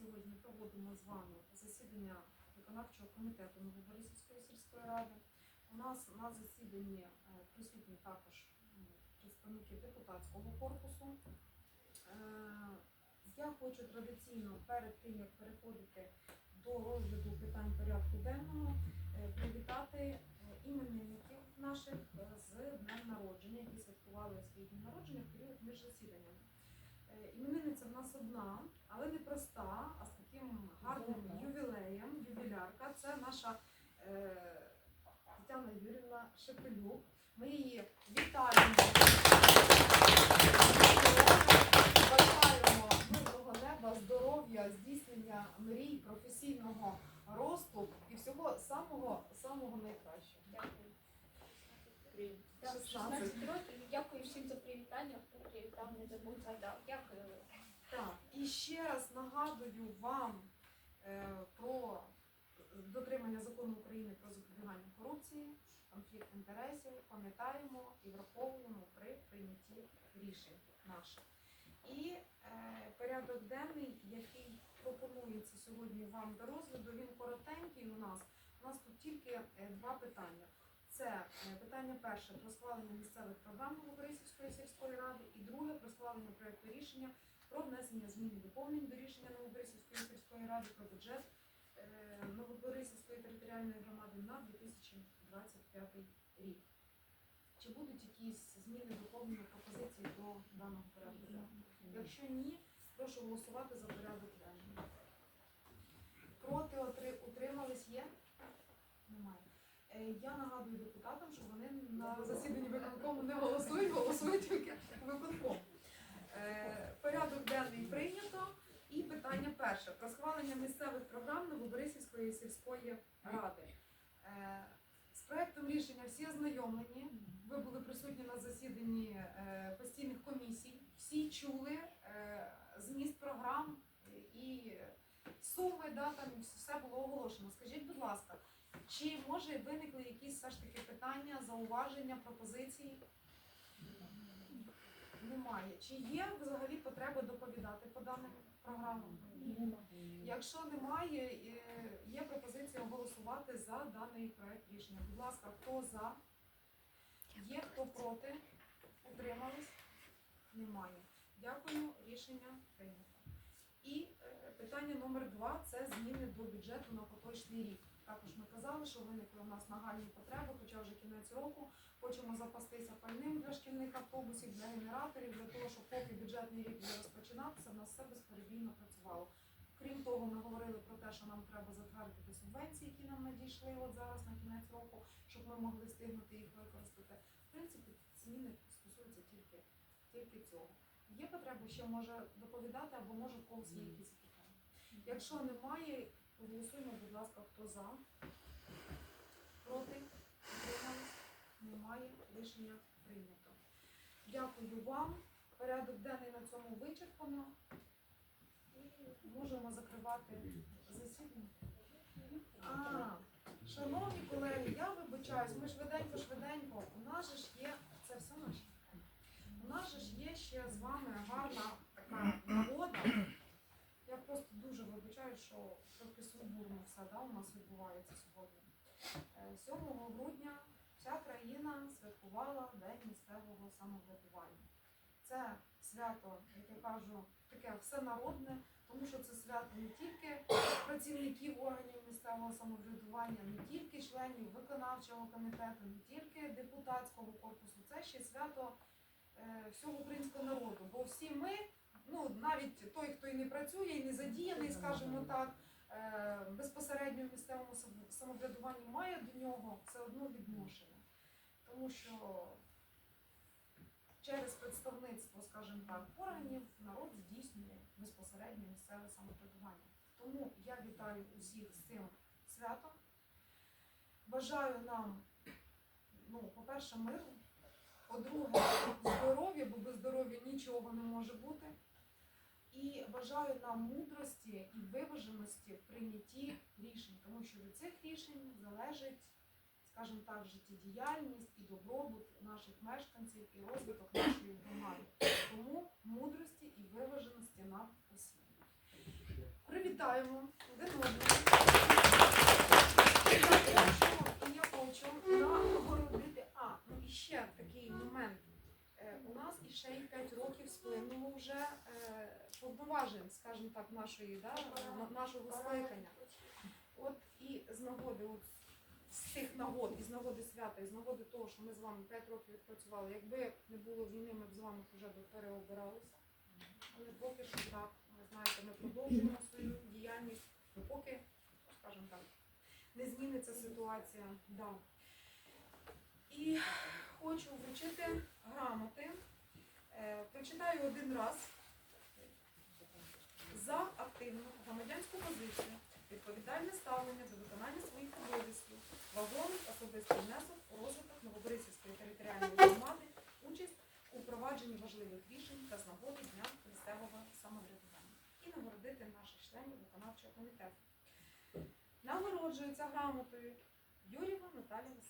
сьогодні проводимо з вами засідання виконавчого комітету Новоборисівської сільської ради. У нас на засіданні е, присутні також представники депутатського корпусу. Е, Я хочу традиційно перед тим, як переходити до розгляду питань порядку денного, е, привітати іменинників наших з днем народження, які святкували свої дні народження в період між засіданнями. Е, Іменинниця в нас одна, але не проста, а з таким гарним ювілеєм, ювілярка. Це наша е, Тетяна Юрівна Шепелюк. Ми її вітаємо. Бажаємо мирного неба, здоров'я, здійснення мрій, професійного росту і всього самого самого найкращого. Дякую. 16 років. Дякую всім за привітання, хто не згадав. Дякую. Так, і ще раз нагадую вам е, про дотримання закону України про запобігання корупції, конфлікт інтересів, пам'ятаємо і враховуємо при прийнятті рішень наших. І е, порядок денний, який пропонується сьогодні вам до розгляду, він коротенький у нас. У нас тут тільки е, два питання. Це е, питання перше про схвалення місцевих програм Новоборисівської сільської ради, і друге про схвалення проекту рішення про внесення змін і доповнень до рішення Новоборисівської сільської ради про бюджет е, Новоборисівської територіальної громади на 2025 рік. Чи будуть якісь зміни, доповнення, пропозиції до даного порядку? Якщо ні, прошу голосувати за порядок денний. Проти утримались є? Е, Я нагадую депутатам, що вони на засіданні виконкому не голосують, голосують тільки виконком. Е, Порядок денний прийнято. І питання перше про схвалення місцевих програм Новоборисівської сільської ради. Е, З проектом рішення всі ознайомлені. Ви були присутні на засіданні постійних комісій. Всі чули зміст програм і суми, да, там все було оголошено. Скажіть, будь ласка, чи може виникли якісь все ж таки питання, зауваження, пропозиції? Немає. Чи є взагалі потреба доповідати по даним програмам? Якщо немає, є пропозиція голосувати за даний проект рішення. Будь ласка, хто за? Є хто проти? Утримались? Немає. Дякую, рішення прийнято. І е, питання номер два це зміни до бюджету на поточний рік. Також ми казали, що виникли у нас нагальні потреби, хоча вже кінець року. Хочемо запастися пальним для шкільних автобусів, для генераторів, для того, щоб поки бюджетний рік буде розпочинатися, в нас все безперебійно працювало. Крім того, ми говорили про те, що нам треба затвердити субвенції, які нам надійшли от зараз на кінець року, щоб ми могли встигнути їх використати. В принципі, зміни стосуються тільки, тільки цього. Є потреба ще може доповідати або може в когось є якісь питання. Якщо немає, голосуємо, будь ласка, хто за. Проти? Утримались? Немає. Рішення прийнято. Дякую вам. Порядок денний на цьому вичерпано. І можемо закривати засідання. А, шановні колеги, я вибачаюсь, ми швиденько, швиденько. У нас ж є це все наше. У нас же ж є ще з вами гарна така нагода. Я просто дуже вибачаю, що сумбурно все да, у нас відбувається сьогодні. Е, 7 грудня вся країна святкувала День місцевого самоврядування. Це свято, як я кажу, таке всенародне, тому що це свято не тільки працівників органів місцевого самоврядування, не тільки членів виконавчого комітету, не тільки депутатського корпусу, це ще свято е, всього українського народу. Бо всі ми, ну навіть той, хто і не працює, і не задіяний, скажімо так, е, безпосередньо в місцевому самоврядуванні, має до нього все одно відношення. Тому що через представництво, скажімо так, органів народ здійснює безпосередньо місцеве самоврядування. Тому я вітаю усіх з цим святом. Бажаю нам, ну, по-перше, миру, по-друге, здоров'я, бо без здоров'я нічого не може бути і бажаю нам мудрості і виваженості в прийнятті рішень, тому що від цих рішень залежить, скажімо так, життєдіяльність і добробут наших мешканців і розвиток нашої громади. Тому мудрості і виваженості нам усім. Привітаємо один одного. Я хочу нагородити. А, ну і ще такий момент. Е, у нас іще й 5 років сплинуло вже. Е, повноважень, скажімо так, нашої, да, нашого скликання. От і з нагоди, от, з цих нагод, і з нагоди свята, і з нагоди того, що ми з вами 5 років відпрацювали, якби не було війни, ми б з вами вже переобиралися. Але поки що так, ви знаєте, ми продовжуємо свою діяльність, ну, поки, скажімо так, не зміниться ситуація. Да. І хочу вручити грамоти. Е, Прочитаю один раз за активну громадянську позицію, відповідальне ставлення до виконання своїх обов'язків, вагомий особистий внесок у розвиток Новоборисівської територіальної громади, участь у впровадженні важливих рішень та з нагоди дня місцевого самоврядування і нагородити наших членів виконавчого комітету. Нагороджується грамотою Юрєва Наталія Васильівна.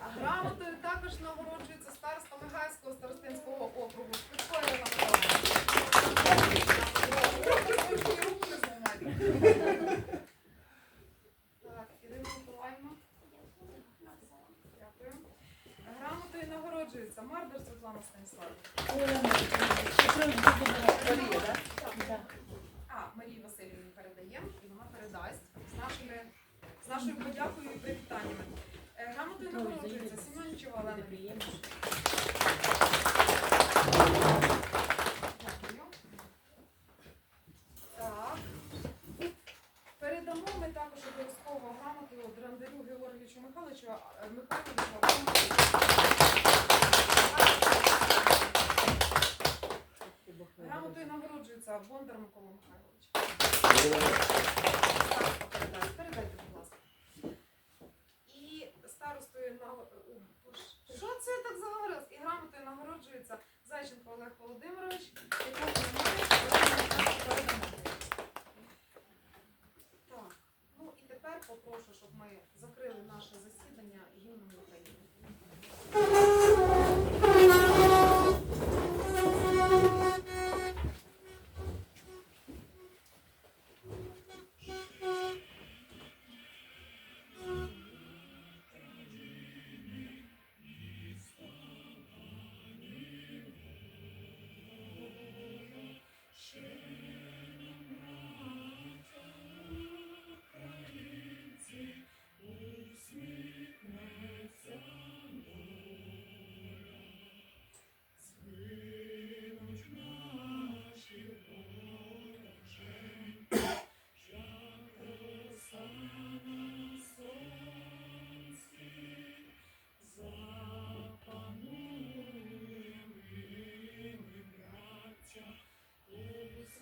А грамотою також нагороджується староста Мигайського старостинського округу. Підходить на Так, Ірина Миколаївна. Дякую. Грамотою нагороджується Мардер Світлана Станіславівна. А, Марії Васильівні передаємо, і вона передасть з нашими з нашою подякою і привітаннями. Е, Грамотою нагороджується Сімонічева Олена Вікторівна. Дякую. Так. Передамо ми також обов'язково грамоту Драндарю Георгійовичу Михайловичу е. Грамотою нагороджується Бондар Микола Михайлович. Староста передайте, передайте, будь ласка. І старостою на що це я так заговорилась? І грамотою нагороджується Зайченко Олег Володимирович, також передамо. Так, ну і тепер попрошу, щоб ми закрили наше засідання гімном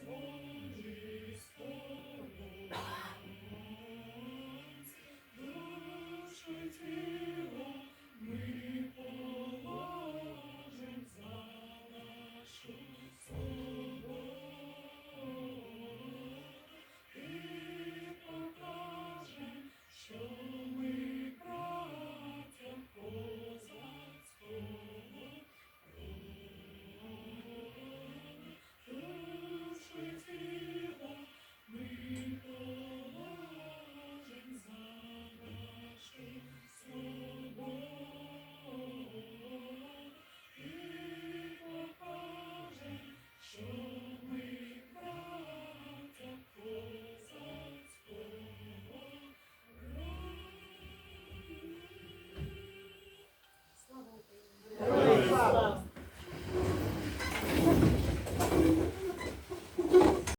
sleep.